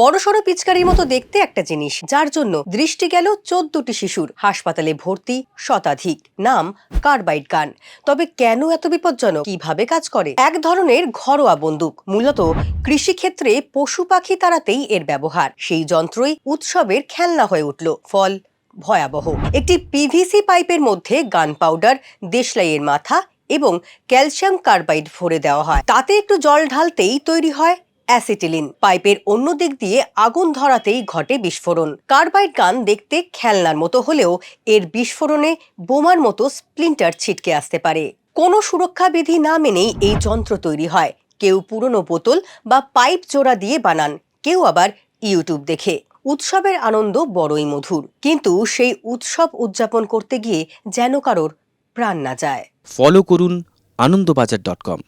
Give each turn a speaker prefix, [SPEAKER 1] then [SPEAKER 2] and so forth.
[SPEAKER 1] বড়সড় পিচকারির মতো দেখতে একটা জিনিস, যার জন্য দৃষ্টি গেল চোদ্দটি শিশুর। হাসপাতালে ভর্তি শতাধিক। নাম, কার্বাইড গান। তবে কেন এত বিপজ্জনক? কীভাবে কাজ করে? এক ধরনের ঘরোয়া বন্দুক, মূলত কৃষিক্ষেত্রে পশু পাখি তাড়াতেই এর ব্যবহার। সেই যন্ত্রই উৎসবের খেলনা হয়ে উঠল। ফল ভয়াবহ। একটি পিভিসি পাইপের মধ্যে গান পাউডার, দেশলাইয়ের মাথা এবং ক্যালসিয়াম কার্বাইড ভরে দেওয়া হয়। তাতে একটু জল ঢালতেই তৈরি হয় অ্যাসিটিলিন, পাইপের অন্য দিক দিয়ে আগুন ধরাতেই ঘটে বিস্ফোরণ। কার্বাইড গান দেখতে খেলনার মতো হলেও এর বিস্ফোরণে বোমার মতো স্প্লিন্টার ছিটকে আসতে পারে। কোনো সুরক্ষা বিধি না মেনেই এই যন্ত্র তৈরি হয়। কেউ পুরনো বোতল বা পাইপ জোড়া দিয়ে বানান, কেউ আবার ইউটিউব দেখে। উৎসবের আনন্দ বড়ই মধুর। কিন্তু সেই উৎসব উদযাপন করতে গিয়ে যেন কারোর প্রাণ না যায়।
[SPEAKER 2] ফলো করুন আনন্দবাজার ডট কম।